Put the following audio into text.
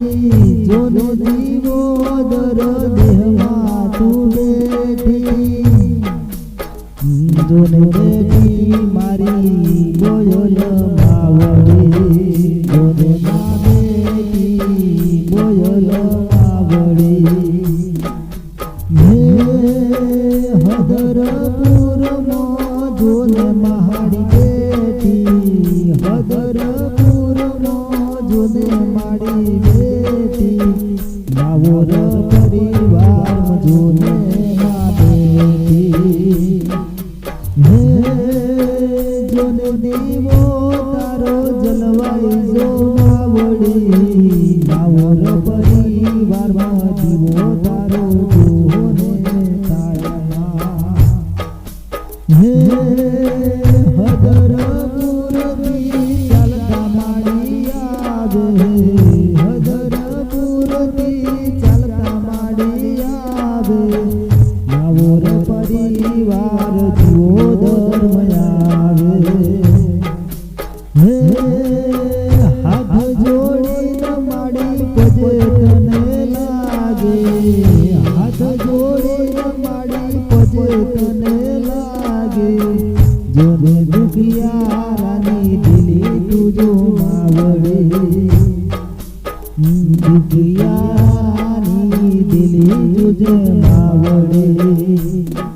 જોને જીવો દર દેહમાં તું બેઠી. જોને બેઠી મારી બોયલ માવડી. જોને માં બેઠી બોયલ હે હદરપુરથી ચાલતા માડી આવે લાગુ આવો રે પરિવાર, જુઓ ધર્મ આવે. હે, હાથ જોડી માડી પજે તને લાગે. હાથ જોડી માડી દુખિયા যে না